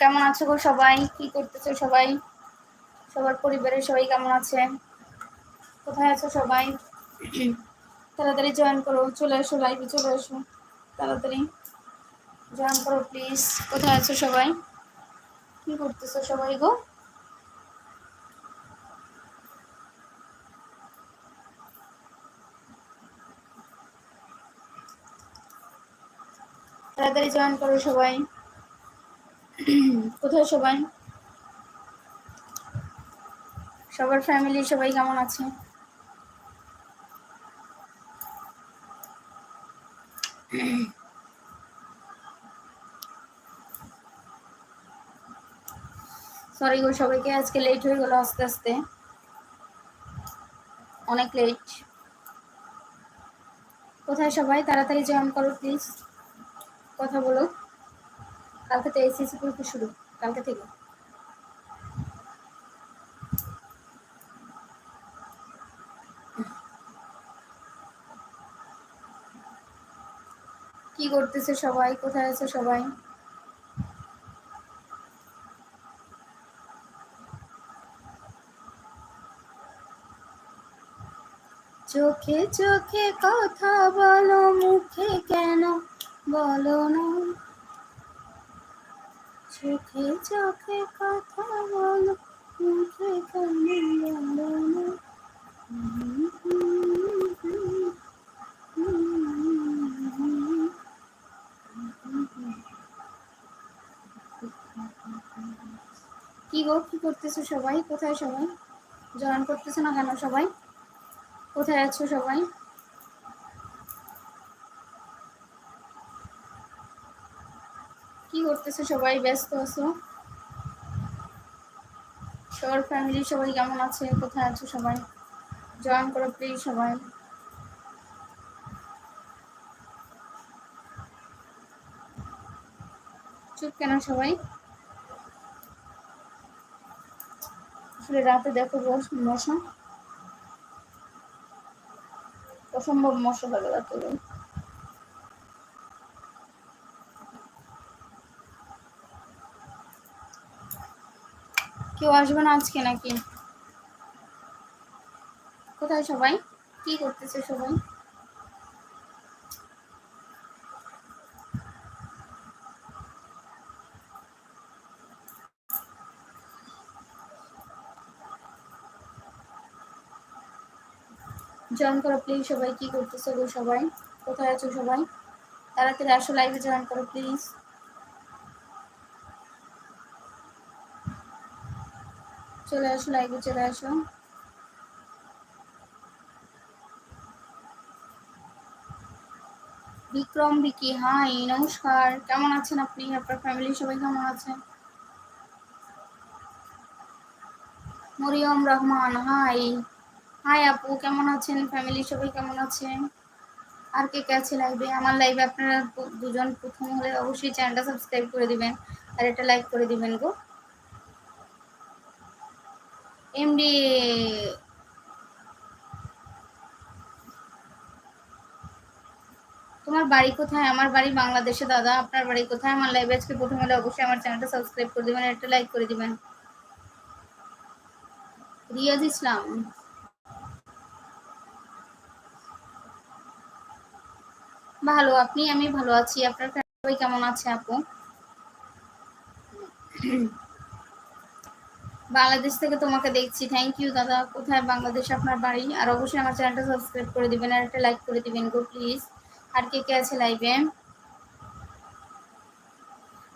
কেমন আছো গো সবাই? কি করতেছো সবাই? সবার পরিবারের সবাই কেমন আছে? কোথায় আছো সবাই? তাড়াতাড়ি জয়েন করো, চলে এসো লাইভে চলে এসো তাড়াতাড়ি জয়েন করো প্লিজ কোথায় আছো সবাই? কি করতেছো সবাই গো? তাড়াতাড়ি জয়েন করো সবাই। কোথায় সবাই? সবার ফ্যামিলি সবাই কেমন আছে? সরি গো, সবাইকে আজকে লেট হয়ে গেল আস্তে আস্তে। অনেক লেট কোথায় সবাই? তাড়াতাড়ি জয়েন করো প্লিজ কথা বলো। কালকে তো এসএসসি পরীক্ষা শুরু, কালকে থেকে। কি করতেছে সবাই? কোথায় আছে সবাই? চোখে চোখে কথা বলো, মুখে কেন বলো না? চোখে চোখে কথা বলো, মুখে কেন বলো কি গো, কি করতেছো সবাই? কোথায় সবাই? জয়েন করতেছো না কেন সবাই? কোথায় আছো সবাই? করতেছো? সবাই ব্যস্ত আছো? সবার ফ্যামিলি সবাই কেমন আছে? কোথায় আছো সবাই? জয়েন করো প্লিজ সবাই। চুপ কেন সবাই? আসলে রাতে দেখো মশা। অসম্ভব মশা লাগে রাতে। কেউ আসবে না আজকে নাকি? কোথায় সবাই? কি করতেছে সবাই? জয়েন করো প্লিজ সবাই, কি করতেছে গো সবাই? কোথায় আছো সবাই? তাড়াতাড়ি আসো লাইভে জয়েন করো প্লিজ চলে আসো লাইভে চলে আসো বিক্রম বিকি, হাই, নমস্কার। কেমন আছেন আপনি? আপনার ফ্যামিলি সবাই কেমন আছেন মরিয়ম রহমান, হাই। হাই আপু, কেমন আছেন? ফ্যামিলি সবাই কেমন আছেন? আর কে কে আছে লাইভে আমার লাইভে আপনারা দুজন প্রথম হলে অবশ্যই চ্যানেলটা সাবস্ক্রাইব করে দিবেন। আর এটা লাইক করে দিবেন গো। এমডি তোমার বাড়ি কোথায়? আমার বাড়ি বাংলাদেশে, দাদা। আপনার বাড়ি কোথায়? আমার লাইভে আজকে প্রথম হলে অবশ্যই আমার চ্যানেলটা সাবস্ক্রাইব করে দিবেন, একটা লাইক করে দিবেন। রিয়াজ ইসলাম। ভালো, আপনি? আমি ভালো আছি। আপনার সবাই কেমন আছে, আপু? বাংলাদেশ থেকে তোমাকে দেখছি। থ্যাংক ইউ দাদা। কোথায়? বাংলাদেশ আপনার বাড়ি। আর অবশ্যই আমার চ্যানেলটা সাবস্ক্রাইব করে দিবেন আর একটা লাইক করে দিবেন গো প্লিজ আর কে কে আছে লাইভে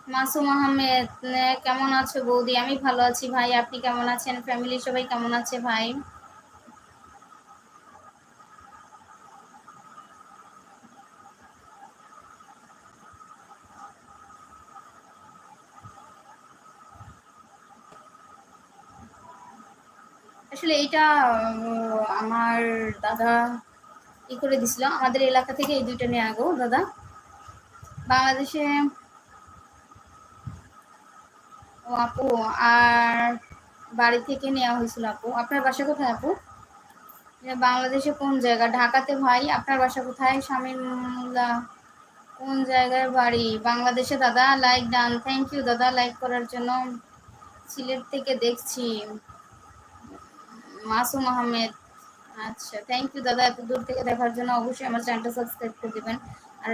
মাসুম আহমেদ কেমন আছো বৌদি? আমি ভালো আছি ভাই। আপনি কেমন আছেন? ফ্যামিলি সবাই কেমন আছে ভাই? আসলে এইটা আমার দাদা ই করে দিছিল। আমাদের এলাকা থেকে এই দুইটা নিয়ে আগো দাদা। বাংলাদেশে ও আপু, আর বাড়ি থেকে নেওয়া হয়েছিল আপু। আপনার বাসা কোথায় আপু? বাংলাদেশে কোন জায়গা? ঢাকাতে ভাই, আপনার বাসা কোথায়? মোল্লা কোন জায়গায় বাড়ি? বাংলাদেশে দাদা লাইক ডান থ্যাংক ইউ দাদা লাইক করার জন্য সিলেট থেকে দেখছি। মাসুম আহমেদ। আচ্ছা থ্যাংক ইউ দাদা, এত দূর থেকে দেখার জন্য অবশ্যই আমার চ্যানেলটা সাবস্ক্রাইব করে দিবেন। আর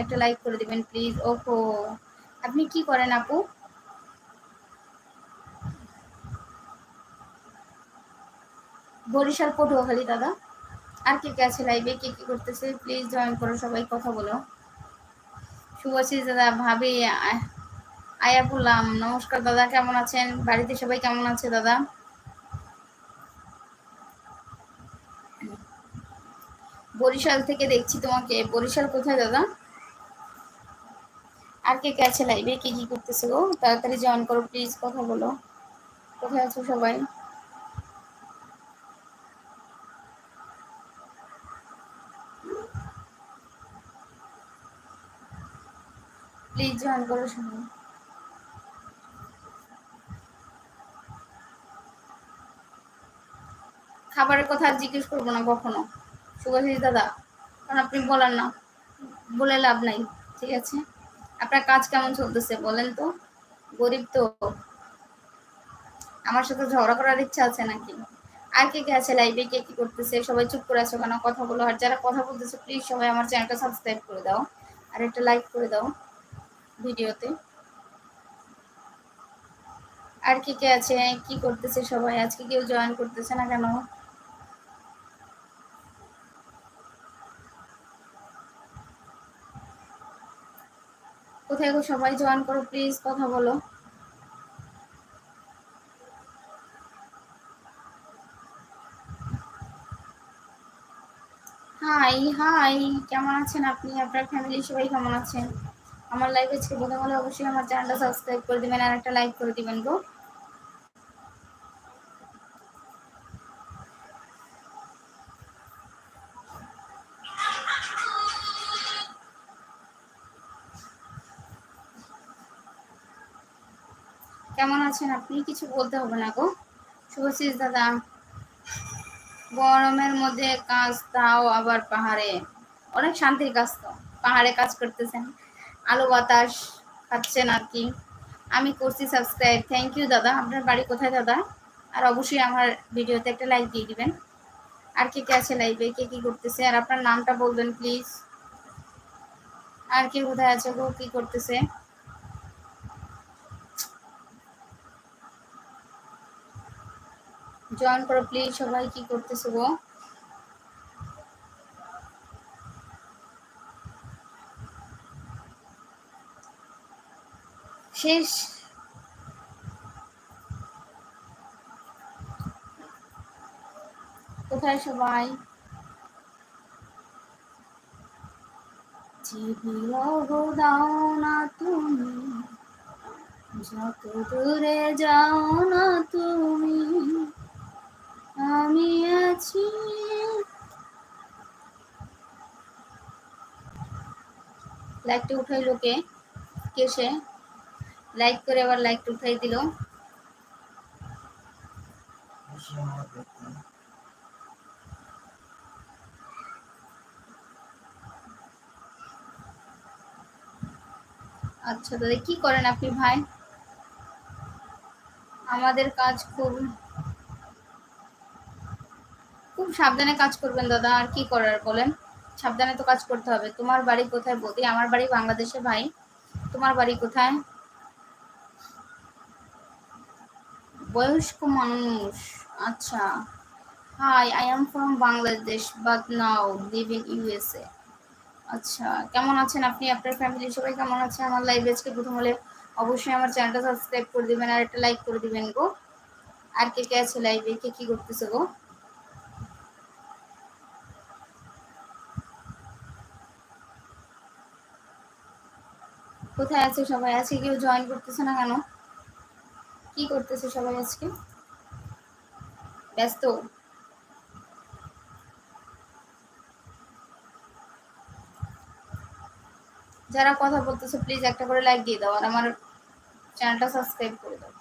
একটা লাইক করে দিবেন প্লিজ ওহো, আপনি কি করেন আপু? বরিশাল, পটুয়াখালী দাদা। আর কে কে আছে লাইভে কে কি করতেছে? প্লিজ জয়েন করো সবাই, কথা বলো। শুভাশিস দাদা, ভাবি আয়া বললাম নমস্কার দাদা, কেমন আছেন? বাড়িতে সবাই কেমন আছে দাদা? বরিশাল থেকে দেখছি তোমাকে। বরিশাল কোথায় দাদা? আর কে কে আছে লাইভে কে কি করতেছে গো? তাড়াতাড়ি জয়েন করো প্লিজ কথা বলো। কোথায় আছো সবাই? প্লিজ জয়েন করো সবাই। খাবারের কথা জিজ্ঞেস করব না কখনো। সুভাষিস দাদা, কারণ আপনি বলার না, বলে লাভ নাই, ঠিক আছে? আপনার কাজ কেমন চলতেছে বলেন তো? গরিব তো। আমার সাথে ঝগড়া করার ইচ্ছা আছে নাকি? আর কে কে আছে লাইভে কে কি করতেছে? সবাই চুপ করে আছো কেন? কথা বলো। আর যারা কথা বলতেছে প্লিজ সবাই আমার চ্যানেলটা সাবস্ক্রাইব করে দাও। আর একটা লাইক করে দাও ভিডিওতে। আর কে কে আছে? কি করতেছে সবাই? আজকে কেউ জয়েন করতেছে না কেন? গো, সবাই জয়েন করো প্লিজ কথা বলো। হাই হাই কেমন আছেন আপনি? আপনার ফ্যামিলি সবাই কেমন আছেন? আমার লাইভ আজকে বোধ হলে অবশ্যই আমার চ্যানেলটা সাবস্ক্রাইব করে দিবেন আর একটা লাইক করে দিবেন গো। আছেন আপনি কিছু বলতে হবে না গো। শুভশিস দাদা, গরমের মধ্যে কাজ তাও আবার পাহাড়ে। অনেক শান্তির কাজ তো, পাহাড়ে কাজ করতেছেন, আলো বাতাস খাচ্ছেন আর কি। আমি করছি সাবস্ক্রাইব থ্যাংক ইউ দাদা। আপনার বাড়ি কোথায় দাদা? আর অবশ্যই আমার ভিডিওতে একটা লাইক দিয়ে দিবেন। আর কে কে আছে লাইভে কে কি করতেছে? আর আপনার নামটা বলবেন প্লিজ আর কে কোথায় আছে গো? কি করতেছে? জয়েন করো প্লিজ সবাই কি করতেছে গো? শেষ। কোথায় সবাই? না তুমি। যত দূরে যাও না তুমি। আমি আছি। লাইকটা উঠাই লোকে কেসে লাইক করে আবার লাইকটা উঠাই দিল। আচ্ছা দাদা কি করেন আপনি ভাই? আমাদের কাজ খুব সাবধানে কাজ করবেন দাদা, আর কি করার বলেন? সাবধানে তো কাজ করতে হবে। তোমার বাড়ি কোথায় বলতে আমার বাড়ি বাংলাদেশে ভাই। তোমার বাড়ি কোথায়? বয়স্ক মানুষ। আচ্ছা। Hi I am from Bangladesh but now live in USA আচ্ছা কেমন আছেন আপনি? আপনার ফ্যামিলি সবাই কেমন আছে? আমার লাইভ আজকে প্রথম হলে অবশ্যই আমার চ্যানেলটা সাবস্ক্রাইব করে দিবেন, আর একটা লাইক করে দিবেন গো। আর কে কে আছে লাইভে কে কি করতেছে গো? কোথায় আছে? সবাই আজকে কেউ জয়েন করতেছে না কেন? কি করতেছে সবাই আজকে? ব্যস্ত? যারা কথা বলতেছে প্লিজ একটা করে লাইক দিয়ে দাও আর আমার চ্যানেলটা সাবস্ক্রাইব করে দাও।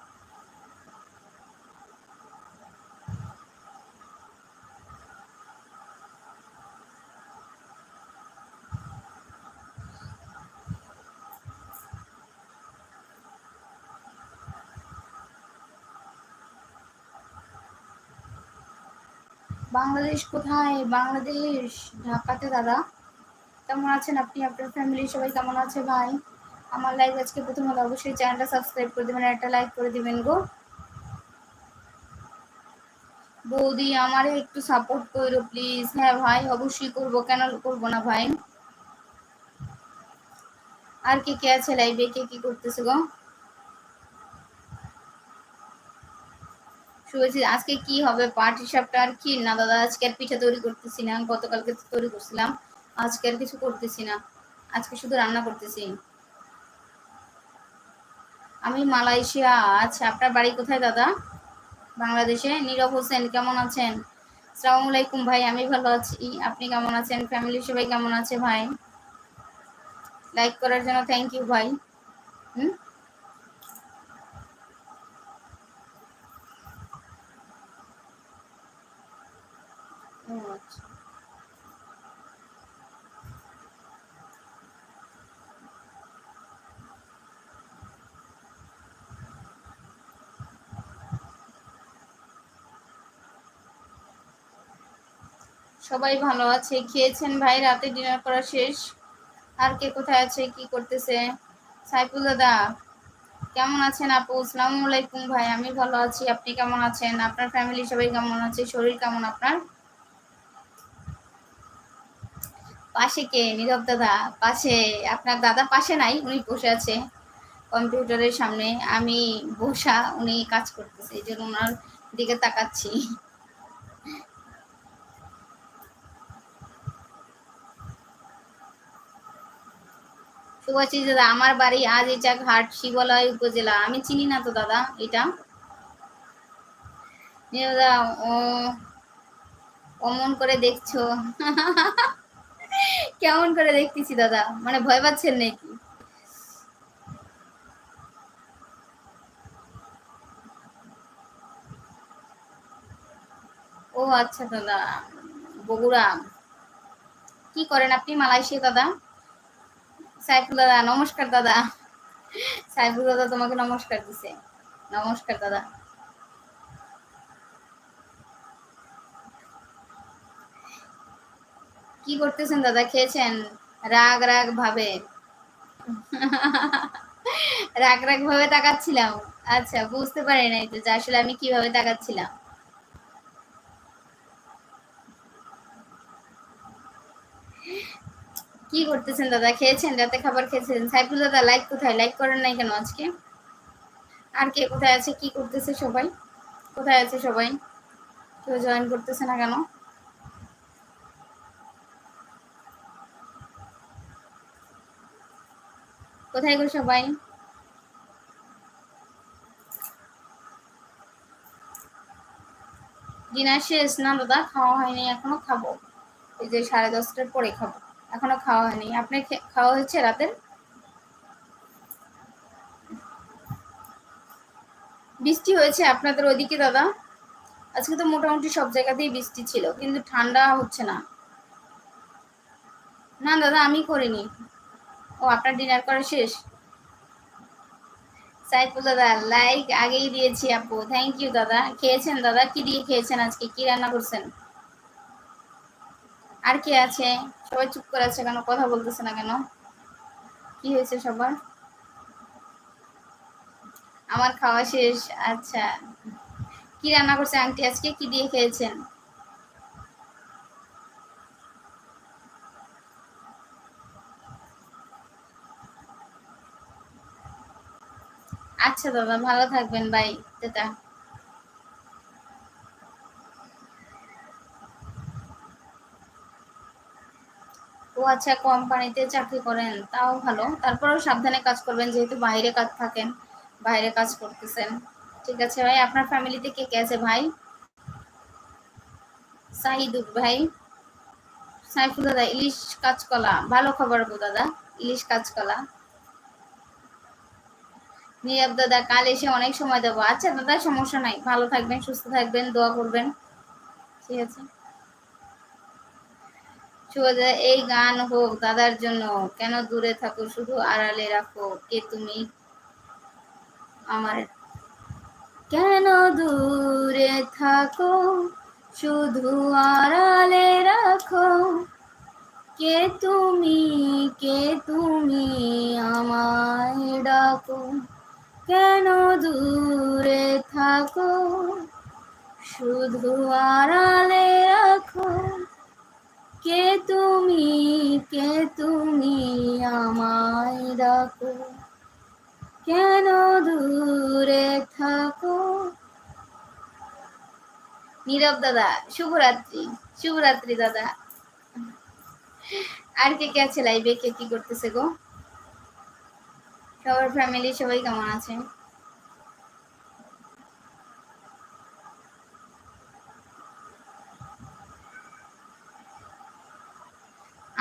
বাংলাদেশ কোথায়? বাংলাদেশ, ঢাকাতে দাদা। কেমন আছেন আপনি? আপনার ফ্যামিলি সবাই কেমন আছে ভাই? আমার লাইভ আজকে প্রথম হলো। অবশ্যই চ্যানেলটা সাবস্ক্রাইব করে দেবেন একটা লাইক করে দিবেন গো। বৌদি, আমারে একটু সাপোর্ট করো প্লিজ হ্যাঁ ভাই, অবশ্যই করব। কেন করব না ভাই? আর কে কে আছে লাইভে কে কি করতেছে গো? শুয়েছি, আজকে কি হবে, পাট হিসাবটা আর কি? না দাদা, আজকে আর পিঠা তৈরি করতেছি না, গতকালকে তৈরি করছিলাম, আজকে আর কিছু করতেছি না, আজকে শুধু রান্না করতেছি। আমি মালয়েশিয়া আচ্ছা আপনার বাড়ি কোথায় দাদা? বাংলাদেশে? নীরব হোসেন, কেমন আছেন? সালাম আলাইকুম ভাই, আমি ভালো আছি, আপনি কেমন আছেন? ফ্যামিলি সবাই কেমন আছে ভাই? লাইক করার জন্য থ্যাংক ইউ ভাই হুম ও আচ্ছা সবাই ভালো আছে? খেয়েছেন ভাই? রাতে ডিনার করা শেষ? আর কে কোথায় আছে? কি করতেছে? সাইফুল দাদা, কেমন আছেন আপু? সালাম আলাইকুম ভাই, আমি ভালো আছি। আপনি কেমন আছেন? আপনার ফ্যামিলি সবাই কেমন আছে? শরীর কেমন আপনার? পাশে কে? নীরব দাদা, পাশে। আপনার দাদা পাশে নাই? উনি বসে আছে কম্পিউটারের সামনে। আমি বসা, উনি কাজ করতেছে, এই জন্য ওনার দিকে তাকাচ্ছি। শুভাশিস দাদা, আমার বাড়ি আজ এটা ঘাট, শিবালয় উপজেলা। আমি চিনি না তো দাদা এটা। দাদা, ও, অমন করে দেখছ। কেমন করে দেখতেছি দাদা? মানে ভয় পাচ্ছেন নাকি? ও আচ্ছা দাদা, বগুড়া। কি করেন আপনি মালয়েশিয়া দাদা? সাইফুল দাদা, নমস্কার দাদা। সাইফুল দাদা তোমাকে নমস্কার দিছে। নমস্কার দাদা। কি করতেছেন দাদা? খেয়েছেন? রাগ রাগ ভাবে। রাগ রাগ ভাবে তাকাচ্ছিলাম। আচ্ছা বুঝতে পারি নাই তো আসলে আমি কীভাবে তাকাচ্ছিলাম। কি করতেছেন দাদা? খেয়েছেন? রাতে খাবার খেয়েছেন? সাইফুল দাদা লাইক কোথায়? লাইক করেন নাই কেন আজকে? আর কে কোথায় আছে? কি করতেছে সবাই? কোথায় আছে সবাই? কেউ জয়েন করতেছে না কেন? কোথায় গো সবাই? ডিনার শেষ না দাদা? খাওয়া হয়নি এখনও, খাব। এই যে সাড়ে দশটার পরে খাব। এখনও খাওয়া হয়নি। আপনার খাওয়া হয়েছে রাতের বৃষ্টি হয়েছে আপনাদের ওইদিকে দাদা? আজকে তো মোটামুটি সব জায়গাতেই বৃষ্টি ছিল, কিন্তু ঠান্ডা হচ্ছে না। না দাদা, আমি করিনি। ও, আপনার ডিনার করা শেষ? সাইফুল দাদা লাইক আগেই দিয়েছি আপু। থ্যাংক ইউ দাদা। খেয়েছেন দাদা? কি দিয়ে খেয়েছেন আজকে? কি রান্না করছেন? আর কে আছে? সবাই চুপ করে আছে কেন? কথা বলতেছে না কেন? কি হয়েছে সবার? আমার খাওয়া শেষ আচ্ছা। কি রান্না করছে আন্টি? আজকে কি দিয়ে খেয়েছেন? আচ্ছা দাদা, ভালো থাকবেন। বাই দাদা ও আচ্ছা কোম্পানিতে চাকরি করেন, তাও ভালো। তারপরেও সাবধানে কাজ করবেন, যেহেতু বাইরে কাজ থাকেন, বাইরে কাজ করতেছেন। ঠিক আছে ভাই, আপনার ফ্যামিলিতে কে কে আছে ভাই? সাহিদুর ভাই, সাইফুল দাদা, ইলিশ কাঁচকলা, ভালো খবর গো দাদা, ইলিশ কাঁচকলা। নীরব দাদা, কাল এসে অনেক সময় দেবো। আচ্ছা দাদা, সমস্যা নাই, ভালো থাকবেন, সুস্থ থাকবেন, দোয়া করবেন। ঠিক আছে। এই গান হোক দাদার জন্য, কেন দূরে থাকো শুধু আড়ালে রাখো কে তুমি? আমার কেন দূরে থাকো শুধু আড়ালে রাখো? কে তুমি কে তুমি আমায় ডাকো? কেন দূরে থাকো শুধু আড়ালে রাখো? কে তুমি? কে তুমি আমায় ডাকো? কেন দূরে থাকো? নীরব দাদা, শুভরাত্রি শুভরাত্রি দাদা। আর কে কে আছে লাইভে কে কি করতেছে গো? সবার ফ্যামিলি সবাই কেমন আছে?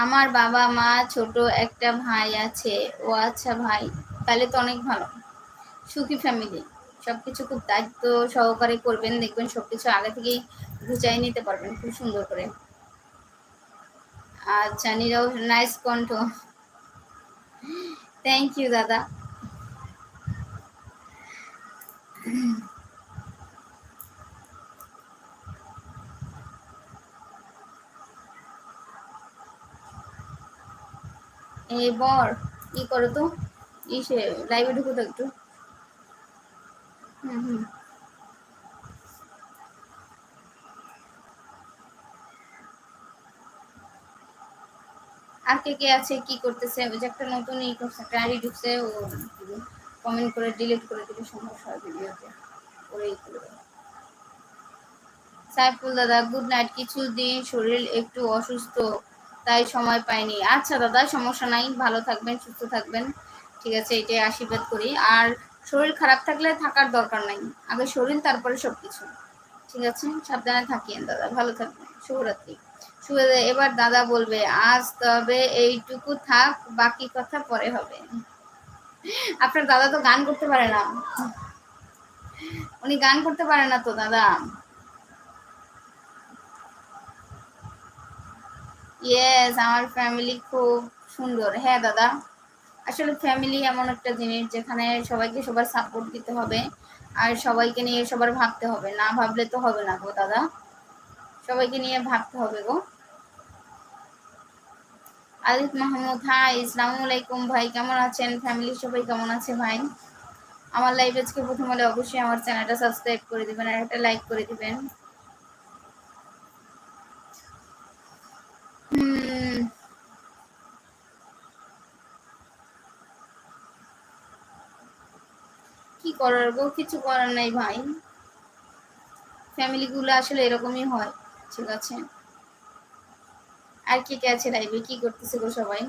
আমার বাবা, মা, ছোট একটা ভাই আছে। ও আচ্ছা ভাই, তাহলে তো অনেক ভালো। সুখী ফ্যামিলি সবকিছু খুব দায়িত্ব সহকারে করবেন, দেখবেন সবকিছু আগে থেকেই গুছাই নিতে পারবেন, খুব সুন্দর করে। আচ্ছা নীরব নাইস কণ্ঠ। থ্যাংক ইউ দাদা। এই বর ই করো তো? ইসে লাইভে ঢুকো তো একটু। হুম হুম। আর কে কে আছে, কি করতেছে? ওই যে একটা নতুন ই করছে, একটা ঢুকছে, ও কমেন্ট করে ডিলিট করে দিলে সমস্যা হয় ভিডিওতে। ওরেই করবে সাইফুল দাদা গুড নাইট কিছুদিন শরীর একটু অসুস্থ। তাই সময় পাইনি। আচ্ছা দাদা, সমস্যা নাই, ভালো থাকবেন, সুস্থ থাকবেন। ঠিক আছে, এটাই আশীর্বাদ করি। আর শরীর খারাপ থাকলে থাকার দরকার নাই। আগে শরীর, তারপরে সব কিছু ঠিক আছে? সাবধানে থাকিয়েন দাদা, ভালো থাকবেন। শুভরাত্রি। শুভ এবার দাদা বলবে, আজ তবে এইটুকু থাক, বাকি কথা পরে হবে। আপনার দাদা তো গান করতে পারে না। উনি গান করতে পারে না তো, দাদা। ইয়েস আমার ফ্যামিলি খুব সুন্দর। হ্যাঁ দাদা। আসলে ফ্যামিলি এমন একটা জিনিস যেখানে সবাইকে সবার সাপোর্ট দিতে হবে আর সবাইকে নিয়ে সবার ভাবতে হবে। না ভাবলে তো হবে না গো, দাদা। সবাইকে নিয়ে ভাবতে হবে গো। আলিফ মাহমুদ হাই ইসলাম আলাইকুম ভাই, কেমন আছেন? ফ্যামিলি সবাই কেমন আছে ভাই? আমার লাইভ আজকে প্রথম হলে অবশ্যই আমার চ্যানেলটা সাবস্ক্রাইব করে দিবেন আর একটা লাইক করে দিবেন। করার গো, কিছু করার নাই ভাই। ফ্যামিলিগুলো আসলে এরকমই হয়, ঠিক আছে? আর কে কে আছে লাইভে কি করতেছে গো সবাই?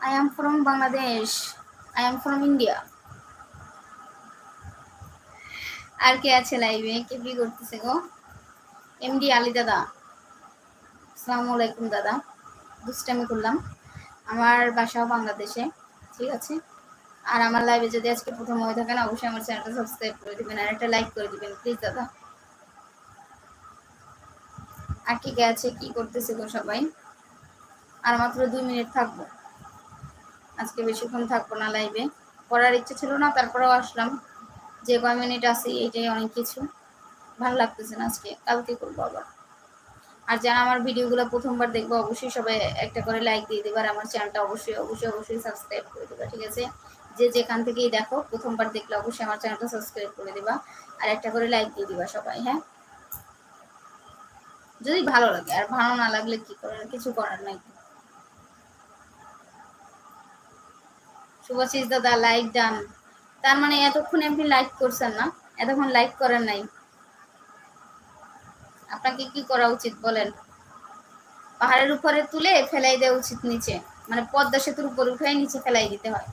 I am from Bangladesh. I am from India. আর কে আছে লাইভে কে কি করতেছে গো? এমডি আলী দাদা। আসসালামু আলাইকুম দাদা। দুষ্টামি করলাম। আমার বাসাও বাংলাদেশে, ঠিক আছে? আর আমার লাইভে যদি আজকে প্রথম হয়ে থাকেন, অবশ্যই আমার চ্যানেলটা সাবস্ক্রাইব করে দিবেন আর একটা লাইক করে দিবেন প্লিজ দাদা। আর কি কে আছে, কি করতেছে গো সবাই? আর মাত্র দুই মিনিট থাকব। আজকে বেশিক্ষণ থাকব না লাইভে পড়ার ইচ্ছে ছিল না, তারপরেও আসলাম। যে কয় মিনিট আসি এটাই অনেক কিছু। ভালো লাগতেছে না আজকে, কালকে করব আবার। আর যারা আমার ভিডিওগুলো প্রথমবার দেখব, অবশ্যই সবাই একটা করে লাইক দিয়ে দেবে আর আমার চ্যানেলটা অবশ্যই অবশ্যই অবশ্যই সাবস্ক্রাইব করে দেবে, ঠিক আছে? যে যেখান থেকেই দেখো, প্রথমবার দেখলে অবশ্যই আমার চ্যানেলটা সাবস্ক্রাইব করে দেবা আর একটা করে লাইক দিয়ে দিবা সবাই হ্যাঁ? যদি ভালো লাগে, আর ভালো না লাগলে কি করার কিছু করার নাই। শুভাশিস দাদা লাইক ডান তার মানে এতক্ষণ আপনি লাইক করছেন না, এতক্ষণ লাইক করেন নাই। আপনাকে কি করা উচিত বলেন? পাহাড়ের উপরে তুলে ফেলাই দেওয়া উচিত নিচে। মানে পদ্মা সেতুর উপরে উঠে নিচে ফেলাই দিতে হয়।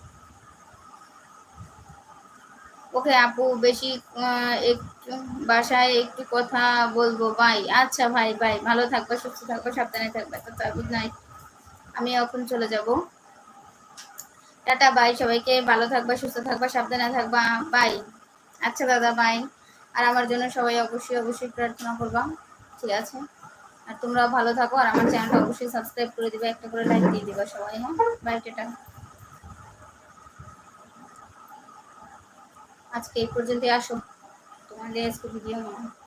ওকে আপু, বেশি একটু বাসায় একটু কথা বলব ভাই আচ্ছা ভাই ভাই ভালো থাকবে, সুস্থ থাকবে, সাবধানে থাকবে। তো গুড নাইট আমি এখন চলে যাব। টাটা বাই সবাইকে ভালো থাকবা, সুস্থ থাকবা, সাবধানে থাকবা। বাই আচ্ছা দাদা বাই আর আমার জন্য সবাই অবশ্যই অবশ্যই প্রার্থনা করবা। ঠিক আছে? আর তোমরা ভালো থাকো, আর আমার চ্যানেলটা অবশ্যই সাবস্ক্রাইব করে দিবে, একটা করে লাইক দিয়ে দিবা সবাই হ্যাঁ? Bye ta-ta. আজকে এই পর্যন্তই আসো। তোমার লেস্ট ভিডিও